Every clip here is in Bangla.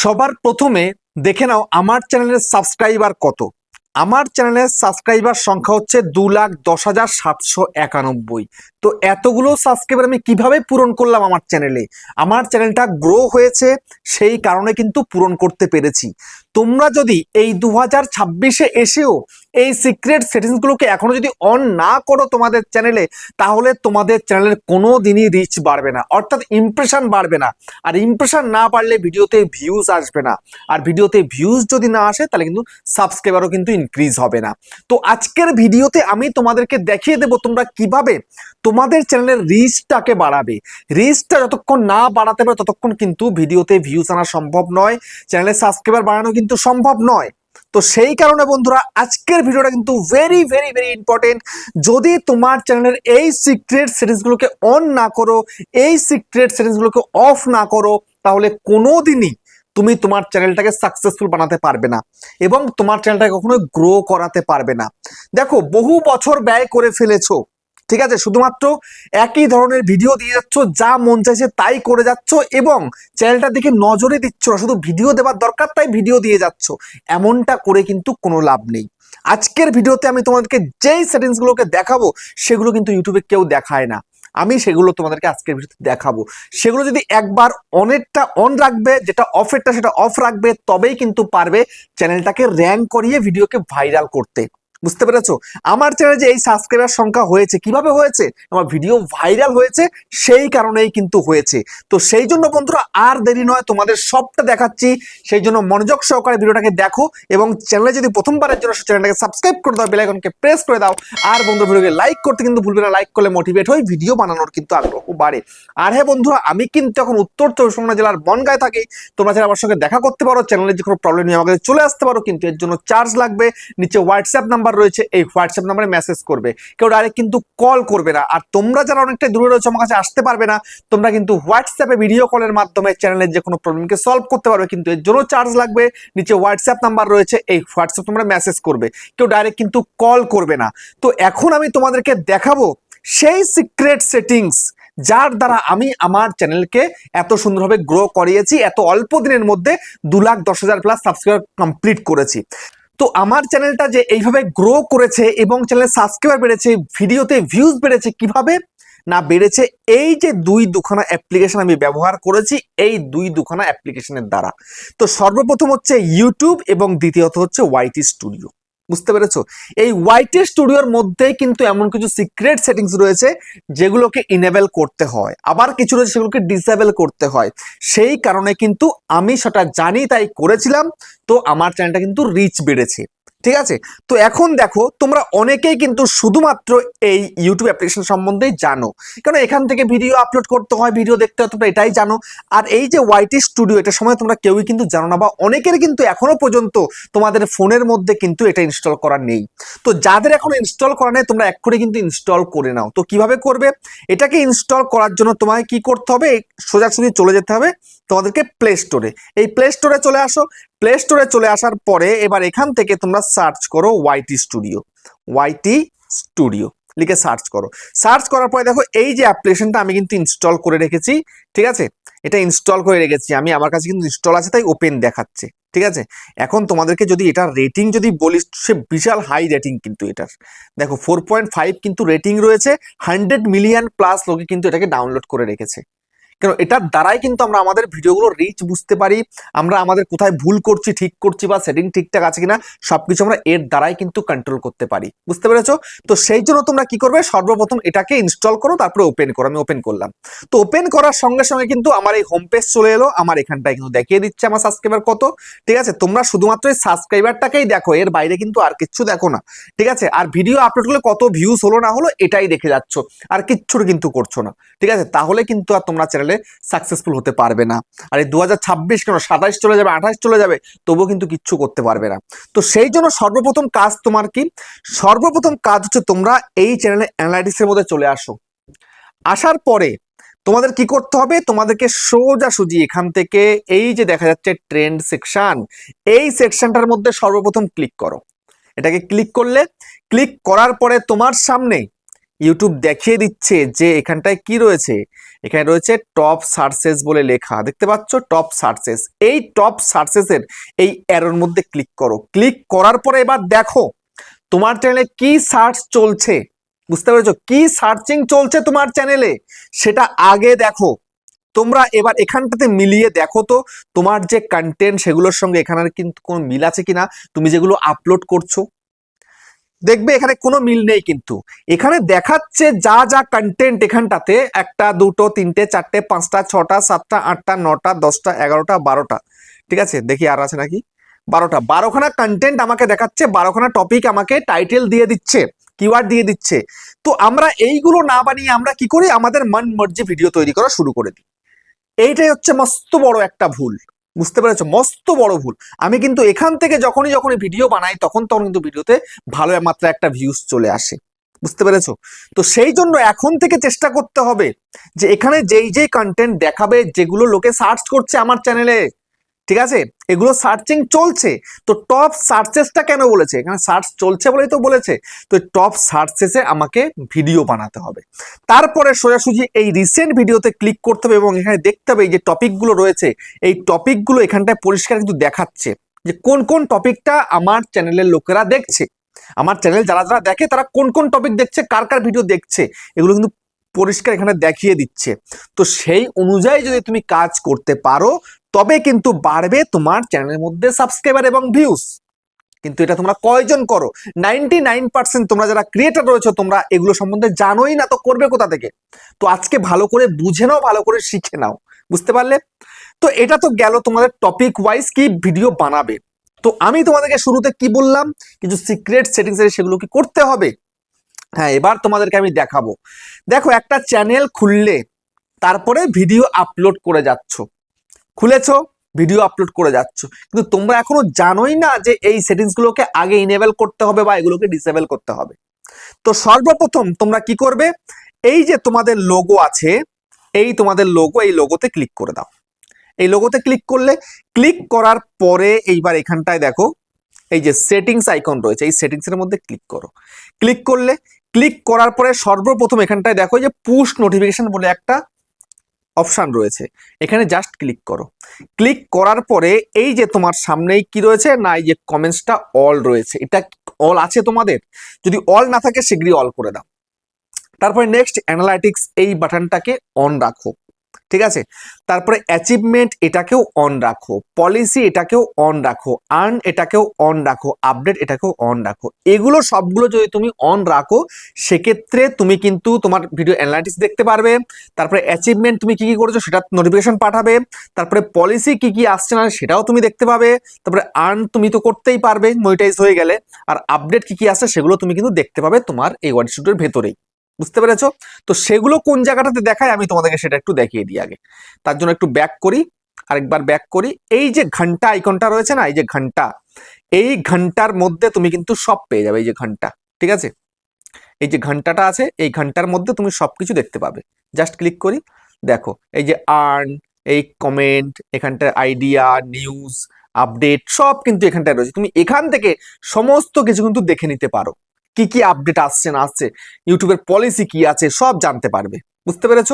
সবার প্রথমে দেখে নাও আমার চ্যানেলের সাবস্ক্রাইবার কত। আমার চ্যানেলের সাবস্ক্রাইবার সংখ্যা হচ্ছে দু লাখ দশ হাজার সাতশো একানব্বই। তো এতগুলো সাবস্ক্রাইবার আমি কীভাবে পূরণ করলাম আমার চ্যানেলে? আমার চ্যানেলটা গ্রো হয়েছে, সেই কারণে কিন্তু পূরণ করতে পেরেছি। তোমরা যদি এই দু হাজার ছাব্বিশে এসেও এই সিক্রেট সেটিংসগুলোকে এখনও যদি অন না করো তোমাদের চ্যানেলে তাহলে তোমাদের চ্যানেলের কোনো দিনই রিচ বাড়বে না। অর্থাৎ ইমপ্রেশন বাড়বে না। আর ইমপ্রেশন না বাড়লে ভিডিওতে ভিউজ আসবে না। আর ভিডিওতে ভিউজ যদি না আসে, তাহলে কিন্তু সাবস্ক্রাইবারও কিন্তু ইনক্রিজ হবে না। তো আজকের ভিডিওতে আমি তোমাদেরকে দেখিয়ে দেবো তোমরা কীভাবে তোমাদের চ্যানেলের রিচটাকে বাড়াবে। রিচটা যতক্ষণ না বাড়াতে পারে, ততক্ষণ কিন্তু ভিডিওতে ভিউজ আনা সম্ভব নয়। চ্যানেলের সাবস্ক্রাইবার বাড়ানো কিন্তু সম্ভব নয়। তো সেই কারণে বন্ধুরা, আজকের ভিডিওটা কিন্তু ভেরি ভেরি ভেরি ইম্পর্টেন্ট যদি তোমার চ্যানেলের এই সিক্রেট সিরিজগুলোকে অন না করো, এই সিক্রেট সিরিজগুলোকে অফ না করো, তাহলে কোনো দিনই তুমি তোমার চ্যানেলটাকে সাকসেসফুল বানাতে পারবে না এবং তোমার চ্যানেলটাকে কখনোই গ্রো করাতে পারবে না। দেখো, বহু বছর ব্যয় করে ফেলেছো। ঠিক আছে? শুধুমাত্র একই ধরনের ভিডিও দিয়ে যাচ্ছ, যা মন চাইছে তাই করে যাচ্ছ এবং চ্যানেলটার দিকে নজরে দিচ্ছ না, শুধু ভিডিও দেওয়ার দরকার, তাই ভিডিও দিয়ে যাচ্ছ। এমনটা করে কিন্তু কোনো লাভ নেই। আজকের ভিডিওতে আমি তোমাদেরকে যেই সেটিংসগুলোকে দেখাবো, সেগুলো কিন্তু ইউটিউবে কেউ দেখায় না। আমি সেগুলো তোমাদেরকে আজকের ভিডিওতে দেখাবো। সেগুলো যদি একবার অনেকটা অন রাখবে, যেটা অফেরটা সেটা অফ রাখবে, তবেই কিন্তু পারবে চ্যানেলটাকে র্যাঙ্ক করিয়ে ভিডিওকে ভাইরাল করতে। বুঝতে পেরেছ? আমার চ্যানেলে যে এই সাবস্ক্রাইবার সংখ্যা হয়েছে, কীভাবে হয়েছে? আমার ভিডিও ভাইরাল হয়েছে, সেই কারণেই কিন্তু হয়েছে। তো সেই জন্য বন্ধুরা, আর দেরি নয়, তোমাদের সবটা দেখাচ্ছি। সেই জন্য মনোযোগ সহকারে ভিডিওটাকে দেখো এবং চ্যানেলে যদি প্রথমবারের জন্য চ্যানেলটাকে সাবস্ক্রাইব করে দাও বেলাইকনকে প্রেস করে দাও। আর বন্ধু ভিডিওকে লাইক করতে কিন্তু ভুলবে না। লাইক করলে মোটিভেট হই ভিডিও বানানোর কিন্তু আগ্রহ বাড়ে। আর হ্যাঁ বন্ধুরা, আমি কিন্তু এখন উত্তর চব্বিশ পরগনা জেলার বনগায় থাকি। তোমরা যারা আমার সঙ্গে দেখা করতে পারো চ্যানেলের যে কোনো প্রবলেম নিয়ে আমাকে চলে আসতে পারো, কিন্তু এর জন্য চার্জ লাগবে। নিচে হোয়াটসঅ্যাপ নাম্বার রয়েছে, এই হোয়াটসঅ্যাপ নাম্বারে মেসেজ করবে। কেউ ডাইরেক্ট কিন্তু কল করবে না। আর তোমরা যারা অনেকটা দূরে রয়েছে আমার কাছে আসতে পারবে না, তোমরা কিন্তু হোয়াটসঅ্যাপে ভিডিও কলের মাধ্যমে চ্যানেলের যে কোনো প্রবলেমকে সলভ করতে পারবে। কিন্তু এর জন্য চার্জ লাগবে। নিচে হোয়াটসঅ্যাপ নাম্বার রয়েছে, এই হোয়াটসঅ্যাপ নাম্বারে মেসেজ করবে। কেউ ডাইরেক্ট কিন্তু কল করবে না। তো এখন আমি তোমাদেরকে দেখাবো সেই সিক্রেট সেটিংস যার দ্বারা আমি আমার চ্যানেলকে এত সুন্দরভাবে গ্রো করিয়েছি, এত অল্প দিনের মধ্যে দু লাখ দশ হাজার প্লাস সাবস্ক্রাইবার কমপ্লিট করেছি। তো আমার চ্যানেলটা যে এইভাবে গ্রো করেছে এবং চ্যানেলের সাবস্ক্রাইবার বেড়েছে, ভিডিওতে ভিউজ বেড়েছে কীভাবে? না, বেড়েছে এই যে দুই দুখানা অ্যাপ্লিকেশন আমি ব্যবহার করেছি এই দুই দুখানা অ্যাপ্লিকেশনের দ্বারা। তো সর্বপ্রথম হচ্ছে ইউটিউব এবং দ্বিতীয়ত হচ্ছে ওয়াইটি স্টুডিও বুঝতে পেরেছ? এই ওয়াইটি স্টুডিওর মধ্যেই কিন্তু এমন কিছু সিক্রেট সেটিংস রয়েছে যেগুলোকে ইনেবেল করতে হয়। আবার কিছু রয়েছে সেগুলোকে ডিসেবল করতে হয়। সেই কারণে কিন্তু আমি সেটা জানি, তাই করেছিলাম। তো আমার চ্যানেলটা কিন্তু রিচ বেড়েছে। ঠিক আছে? তো এখন দেখো, তোমরা অনেকেই কিন্তু শুধুমাত্র এই ইউটিউব অ্যাপ্লিকেশন সম্বন্ধেই জানো। কারণ এখান থেকে ভিডিও আপলোড করতে হয় ভিডিও দেখতে হয় তোমরা এটাই জানো। আর এই যে ওয়াইটি স্টুডিও এটা সময় তোমরা কেউই কিন্তু জানো না বা অনেকের কিন্তু এখনও পর্যন্ত তোমাদের ফোনের মধ্যে কিন্তু এটা ইনস্টল করা নেই। তো যাদের এখনও ইনস্টল করা নেই, তোমরা এক করে কিন্তু ইনস্টল করে নাও। তো কীভাবে করবে? এটাকে ইনস্টল করার জন্য তোমায় কি করতে হবে? সোজাসুজি চলে যেতে হবে তোমাদেরকে প্লে স্টোরে এই প্লে স্টোরে চলে আসো। প্লে স্টোরে চলে আসার পরে এবার এখান থেকে তোমরা সার্চ করো ওয়াইটি স্টুডিও ওয়াইটি স্টুডিও লিখে সার্চ করো। সার্চ করার পরে দেখো এই যে অ্যাপ্লিকেশনটা আমি কিন্তু ইনস্টল করে রেখেছি, ঠিক আছে? এটা ইনস্টল করে রেখেছি। আমি আমার কাছে কিন্তু ইনস্টল আছে, তাই ওপেন দেখাচ্ছে, ঠিক আছে? এখন তোমাদেরকে যদি এটা রেটিং যদি বলিস, সে বিশাল হাই রেটিং কিন্তু এটার। দেখো ফোর পয়েন্ট ফাইভ কিন্তু রেটিং রয়েছে হান্ড্রেড মিলিয়ন প্লাস লোকে কিন্তু এটাকে ডাউনলোড করে রেখেছে। কেন? এটার দ্বারাই কিন্তু আমরা আমাদের ভিডিওগুলো রিচ বুঝতে পারি, আমরা আমাদের কোথায় ভুল করছি, ঠিক করছি বা সেটিং ঠিকঠাক আছে কিনা, সবকিছু আমরা এর দ্বারাই কিন্তু কন্ট্রোল করতে পারি। বুঝতে পেরেছ? তো সেই জন্য তোমরা কি করবে? সর্বপ্রথম এটাকে ইনস্টল করো, তারপরে ওপেন করো। আমি ওপেন করলাম। তো ওপেন করার সঙ্গে সঙ্গে কিন্তু আমার এই হোম পেজ চলে এলো। আমার এখানটায় কিন্তু দেখিয়ে দিচ্ছে আমার সাবস্ক্রাইবার কত। ঠিক আছে? তোমরা শুধুমাত্র এই সাবস্ক্রাইবারটাকেই দেখো। এর বাইরে কিন্তু আর কিচ্ছু দেখো না। ঠিক আছে? আর ভিডিও আপলোড করলে কত ভিউজ হলো না হলো, এটাই দেখে যাচ্ছ। আর কিচ্ছুর কিন্তু করছ না। ঠিক আছে? তাহলে কিন্তু আর তোমরা চ্যানেলে সাকসেসফুল হতে পারবে না। আর এই দু কেন সাতাইশ চলে যাবে আঠাশ চলে যাবে, তবুও কিন্তু কিচ্ছু করতে পারবে না। তো সেই জন্য সর্বপ্রথম কাজ তোমার কি? সর্বপ্রথম কাজ হচ্ছে তোমরা এই চ্যানেলে অ্যানালাইটিক্সের মধ্যে চলে আসো। আসার পরে তোমাদের কি করতে হবে? তোমাদেরকে সোজাসুজি এখান থেকে এই যে দেখা যাচ্ছে ট্রেন্ড সেকশন এই সেকশনটার মধ্যে সর্বপ্রথম ক্লিক করো। এটাকে ক্লিক করলে ক্লিক করার পরে তোমার সামনে ইউটিউব দেখিয়ে দিচ্ছে যে এখানটায় কি রয়েছে? এখানে রয়েছে টপ সার্চেস বলে লেখা। দেখতে পাচ্ছ টপ সার্চেস এই টপ সার্চেসের এই অ্যারোর মধ্যে ক্লিক করো। ক্লিক করার পরে এবার দেখো, তোমার চ্যানেলে কি সার্চ চলছে? বুঝতে পেরেছ? কি সার্চিং চলছে তোমার চ্যানেলে সেটা আগে দেখো। তোমরা এবার এখানটাতে মিলিয়ে দেখো তো, তোমার যে কন্টেন্ট সেগুলোর সঙ্গে এখানে কিন্তু কোনো মিল আছে কিনা? তুমি যেগুলো আপলোড করছ দেখবে এখানে কোনো মিল নেই কিন্তু। এখানে দেখাচ্ছে যা যা কন্টেন্ট এখানটাতে, একটা, দুটো, তিনটে, চারটে, পাঁচটা, ছটা, সাতটা, আটটা, নটা, দশটা, এগারোটা, বারোটা। ঠিক আছে? দেখি আর আছে নাকি? বারোটা। বারোখানা কন্টেন্ট আমাকে দেখাচ্ছে, বারোখানা টপিক আমাকে টাইটেল দিয়ে দিচ্ছে কিওয়ার্ড দিয়ে দিচ্ছে। তো আমরা এইগুলো না বানিয়ে আমরা কি করি? আমাদের মন মর্জি ভিডিও তৈরি করা শুরু করে দিই। এইটাই হচ্ছে মস্ত বড় একটা ভুল। বুঝতে পেরেছ? মস্ত বড় ভুল। আমি কিন্তু এখান থেকে যখনই যখনই ভিডিও বানাই, তখন তখন কিন্তু ভিডিওতে ভালো মাত্রা একটা ভিউজ চলে আসে। বুঝতে পেরেছ? তো সেই জন্য এখন থেকে চেষ্টা করতে হবে যে এখানে যেই যেই কন্টেন্ট দেখাবে, যেগুলো লোকে সার্চ করছে আমার চ্যানেলে ঠিক আছে? এগুলো সার্চিং চলছে। তো টপ সার্চেসটা কেন বলেছে? এখানে সার্চ চলছে বলেই তো বলেছে। তো টপ সার্চেসে আমাকে ভিডিও বানাতে হবে। তারপরে সোজাসুজি এই রিসেন্ট ভিডিওতে ক্লিক করতে হবে এবং এখানে দেখতে হবে যে টপিকগুলো রয়েছে, এই টপিকগুলো এখানটায় পরিষ্কার কিন্তু দেখাচ্ছে যে কোন কোন টপিকটা আমার চ্যানেলের লোকেরা দেখছে। আমার চ্যানেল যারা যারা দেখে তারা কোন কোন টপিক দেখছে, কার কার ভিডিও দেখছে, এগুলো কিন্তু পরিষ্কার এখানে দেখিয়ে দিচ্ছে। তো সেই অনুযায়ী যদি তুমি কাজ করতে পারো, তবে কিন্তু বাড়বে তোমার চ্যানেলের মধ্যে সাবস্ক্রাইবার এবং ভিউজ কিন্তু এটা তোমরা কয়জন করো? নাইনটি নাইন পার্সেন্ট তোমরা যারা ক্রিয়েটার রয়েছে, তোমরা এগুলো সম্বন্ধে জানোই না, তো করবে কোথা থেকে? তো আজকে ভালো করে বুঝে নাও, ভালো করে শিখে নাও। বুঝতে পারলে? তো এটা তো গেল তোমাদের টপিক ওয়াইজ কি ভিডিও বানাবে। তো আমি তোমাদেরকে শুরুতে কি বললাম? কিছু সিক্রেট সেটিংস সেগুলো কি করতে হবে। হ্যাঁ এবার তোমাদেরকে আমি দেখাবো। দেখো, একটা চ্যানেল খুললে তারপরে ভিডিও আপলোড করে যাচ্ছ। খুলেছো ভিডিও আপলোড করে যাচ্ছ। কিন্তু তোমরা এখনও জানোই না যে এই সেটিংস গুলোকে আগে ইনেবল করতে হবে বা এগুলোকে ডিসেবল করতে হবে। তো সর্বপ্রথম তোমরা কি করবে? এই যে তোমাদের লোগো আছে, এই তোমাদের লোগো এই লোগোতে ক্লিক করে দাও। এই লোগোতে ক্লিক করলে ক্লিক করার পরে এইবার এখানটায় দেখো, এই যে সেটিংস আইকন রয়েছে, এই সেটিংস এর মধ্যে ক্লিক করো। ক্লিক করলে ক্লিক করার পরে সর্বপ্রথম এখানটায় দেখো যে পুশ নোটিফিকেশান বলে একটা অপশান রয়েছে। এখানে জাস্ট ক্লিক করো। ক্লিক করার পরে এই যে তোমার সামনেই কি রয়েছে না, এই যে কমেন্টসটা অল রয়েছে। এটা অল আছে তোমাদের? যদি অল না থাকে, শীঘ্রই অল করে দাও। তারপরে নেক্সট অ্যানালাইটিক্স এই বাটনটাকে অন রাখো। ঠিক আছে? তারপরে অ্যাচিভমেন্ট এটাকেও অন রাখো পলিসি এটাকেও অন রাখো আর্ন এটাকেও অন রাখো আপডেট এটাকেও অন রাখো। এগুলো সবগুলো যদি তুমি অন রাখো, সেক্ষেত্রে তুমি কিন্তু তোমার ভিডিও অ্যানালাইটিক্স দেখতে পারবে, তারপরে অ্যাচিভমেন্ট তুমি কি কি করেছ সেটা নোটিফিকেশন পাঠাবে, তারপরে পলিসি কি কি আসছে না সেটাও তুমি দেখতে পাবে, তারপরে আর্ন তুমি তো করতেই পারবে মনিটাইজ হয়ে গেলে, আর আপডেট কি কি আসছে সেগুলো তুমি কিন্তু দেখতে পাবে তোমার এই ওয়ার্ড ভেতরেই। বুঝতে পেরেছ? তো সেগুলো কোন জায়গাটাতে দেখায় আমি তোমাদেরকে সেটা একটু দেখিয়ে দিই আগে। তার জন্য একটু ব্যাক করি, আরেকবার ব্যাক করি। এই যে ঘণ্টা আইকনটা রয়েছে না, এই যে ঘণ্টা, এই ঘণ্টার মধ্যে তুমি কিন্তু সব পেয়ে যাবে, এই যে ঘণ্টা, ঠিক আছে? এই যে ঘন্টাটা আছে, এই ঘণ্টার মধ্যে তুমি সব কিছু দেখতে পাবে। জাস্ট ক্লিক করি, দেখো, এই যে আর্ন এই কমেন্ট এখানটার আইডিয়া নিউজ আপডেট সব কিন্তু এখানটায় রয়েছে। তুমি এখান থেকে সমস্ত কিছু কিন্তু দেখে নিতে পারো। কি কি আপডেট আসছে, না আসছে ইউটিউবের পলিসি কি আছে, সব জানতে পারবে। বুঝতে পেরেছ?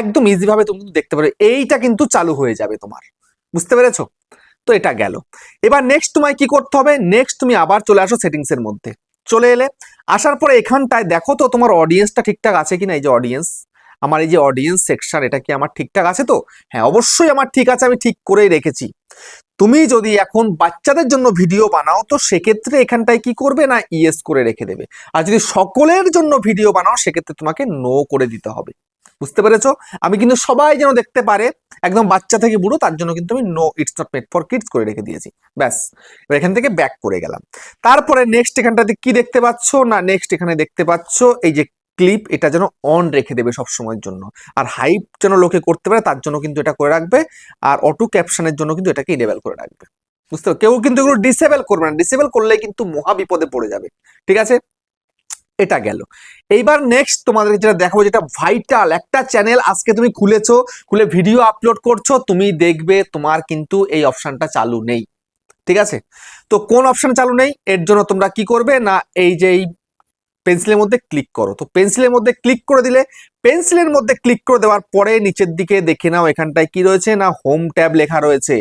একদম ইজিভাবে তুমি দেখতে পারবে এইটা কিন্তু চালু হয়ে যাবে তোমার। বুঝতে পেরেছ? তো এটা গেল। এবার নেক্সট তোমায় কি করতে হবে? নেক্সট তুমি আবার চলে আসো সেটিংস এর মধ্যে। চলে এলে, আসার পরে এখানটায় দেখো তো তোমার অডিয়েন্সটা ঠিকঠাক আছে কিনা, এই যে অডিয়েন্স আমার এই যে অডিয়েন্স সেকশন এটা কি আমার ঠিকঠাক আছে তো? হ্যাঁ অবশ্যই আমার ঠিক আছে, আমি ঠিক করেই রেখেছি। তুমি যদি এখন বাচ্চাদের জন্য ভিডিও বানাও, তো সেক্ষেত্রে এখানটায় কি করবে না ইয়েস করে রেখে দেবে? আর যদি সকলের জন্য ভিডিও বানাও, সেক্ষেত্রে তোমাকে নো করে দিতে হবে। বুঝতে পেরেছ? আমি কিন্তু সবাই যেন দেখতে পারে, একদম বাচ্চা থেকে বুড়ো, তার জন্য কিন্তু আমি no it's not made for kids করে রেখে দিয়েছি। ব্যাস, এবার এখান থেকে ব্যাক করে গেলাম। তারপরে নেক্সট এখানটাতে কি দেখতে পাচ্ছ না নেক্সট এখানে দেখতে পাচ্ছ, এই যে ক্লিপ এটা যেন অন রেখে দেবে সব সময়ের জন্য। আর হাইপ যেন লোকে করতে পারে, তার জন্য কিন্তু এটা করে রাখবে। আর অটো ক্যাপশনের জন্য কিন্তু এটাকে ইনেবেল করে রাখবে। বুঝতে কেউ কিন্তু এগুলো ডিসেবল করবে না। ডিসেবল করলে কিন্তু মহা বিপদে পড়ে যাবে। ঠিক আছে? এটা গেল। এইবার নেক্সট তোমাদের যেটা দেখাবো, যেটা ভাইটাল একটা চ্যানেল আজকে তুমি খুলেছো, খুলে ভিডিও আপলোড করছ, তুমি দেখবে তোমার কিন্তু এই অপশানটা চালু নেই। ঠিক আছে? তো কোন অপশান চালু নেই? এর জন্য তোমরা কি করবে? না, এই যে এই পেন্সিলের মধ্যে ক্লিক করো। তো পেন্সিলের মধ্যে ক্লিক করে দিলে পেন্সিলের মধ্যে ক্লিক করে দেওয়ার পরে নিচের দিকে দেখে নাও এখানটায় কি রয়েছে না হোম ট্যাব লেখা রয়েছে।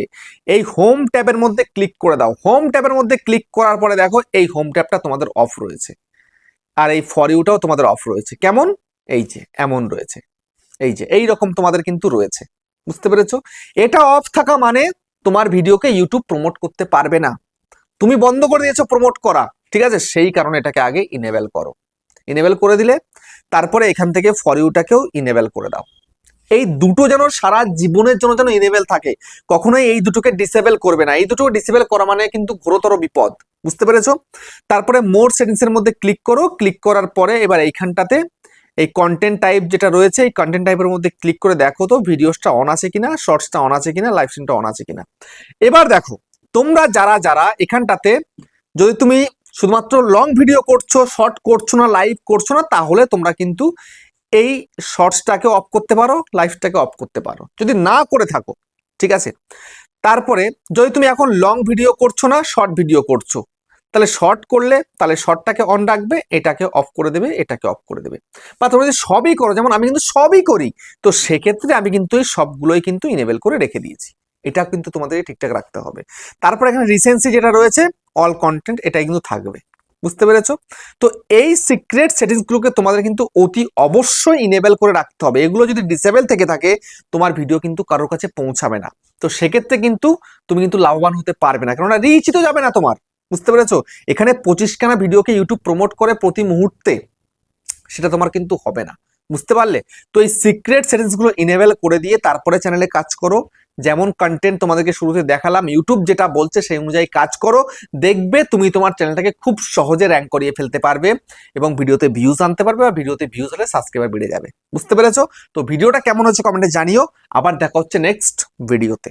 এই হোম ট্যাবের মধ্যে ক্লিক করে দাও। হোম ট্যাবের মধ্যে ক্লিক করার পরে দেখো এই হোম ট্যাবটা তোমাদের অফ রয়েছে। আর এই ফর ইউটাও তোমাদের অফ রয়েছে। কেমন? এই যে, এমন রয়েছে। এই যে এই রকম তোমাদের কিন্তু রয়েছে। বুঝতে পেরেছ? এটা অফ থাকা মানে তোমার ভিডিওকে ইউটিউব প্রমোট করতে পারবে না। তুমি বন্ধ করে দিয়েছ প্রমোট করা। ঠিক আছে? সেই কারণে এটাকে আগে ইনেবেল করো। ইনেবেল করে দিলে তারপরে এখান থেকে ফর ইউটাকেও ইনেবেল করে দাও। এই দুটো যেন সারা জীবনের জন্য যেন ইনেবেল থাকে, কখনোই এই দুটোকে ডিসেবল করবে না। এই দুটোকে ডিসেবল করা মানে কিন্তু ঘোরতর বিপদ, বুঝতে পেরেছ? তারপরে মোর সেটিংস এর মধ্যে ক্লিক করো। ক্লিক করার পরে এবার এইখানটাতে এই কন্টেন্ট টাইপ যেটা রয়েছে, এই কন্টেন্ট টাইপের মধ্যে ক্লিক করে দেখো তো ভিডিওসটা অন আছে কিনা শর্টসটা অন আছে কিনা লাইভ স্ট্রিমটা অন আছে কিনা। এবার দেখো, তোমরা যারা যারা এখানটাতে যদি তুমি শুধুমাত্র লং ভিডিও করছ শর্ট করছ না লাইভ করছ না, তাহলে তোমরা কিন্তু এই শর্টসটাকে অফ করতে পারো লাইভটাকে অফ করতে পারো। যদি না করে থাকো, ঠিক আছে? তারপরে যদি তুমি এখন লং ভিডিও করছ না শর্ট ভিডিও করছ, তাহলে শর্ট করলে, তাহলে শর্টটাকে অন রাখবে, এটাকে অফ করে দেবে, এটাকে অফ করে দেবে। বা তোমরা যদি সবই করো, যেমন আমি কিন্তু সবই করি, তো সেক্ষেত্রে আমি কিন্তু এই সবগুলোই কিন্তু ইনেবেল করে রেখে দিয়েছি। এটা কিন্তু তোমাদের ঠিকঠাক রাখতে হবে। তারপর এখানে রিসেন্সি যেটা রয়েছে অল কন্টেন্ট এটা কিন্তু থাকবে। বুঝতে পেরেছ? তো এই সিক্রেট সেটিংসগুলোকে তোমাদের কিন্তু অতি অবশ্যই ইনেবল করে রাখতে হবে। এগুলো যদি ডিসেবল থেকে থাকে, তোমার ভিডিও কিন্তু কারোর কাছে পৌঁছাবে না। তো সেক্ষেত্রে কিন্তু তুমি কিন্তু লাভবান হতে পারবে না, কেননা রিচই তো যাবে না তোমার। বুঝতে পেরেছ? এখানে পঁচিশখানা ভিডিওকে ইউটিউব প্রমোট করে প্রতি মুহূর্তে, সেটা তোমার কিন্তু হবে না। বুঝতে পারলে? তো এই সিক্রেট সেটিংসগুলো ইনেবল করে দিয়ে তারপরে চ্যানেলে কাজ করো। যেমন কন্টেন্ট তোমাদেরকে শুরুতে দেখালাম ইউটিউব যেটা বলছে সেই অনুযায়ী কাজ করো। দেখবে তুমি তোমার চ্যানেলটাকে খুব সহজে র্যাঙ্ক করিয়ে ফেলতে পারবে এবং ভিডিওতে ভিউজ আনতে পারবে বা ভিডিওতে ভিউজ হলে সাবস্ক্রাইবার বেড়ে যাবে। বুঝতে পেরেছ? তো ভিডিওটা কেমন হচ্ছে কমেন্টে জানিও। আবার দেখা হচ্ছে নেক্সট ভিডিওতে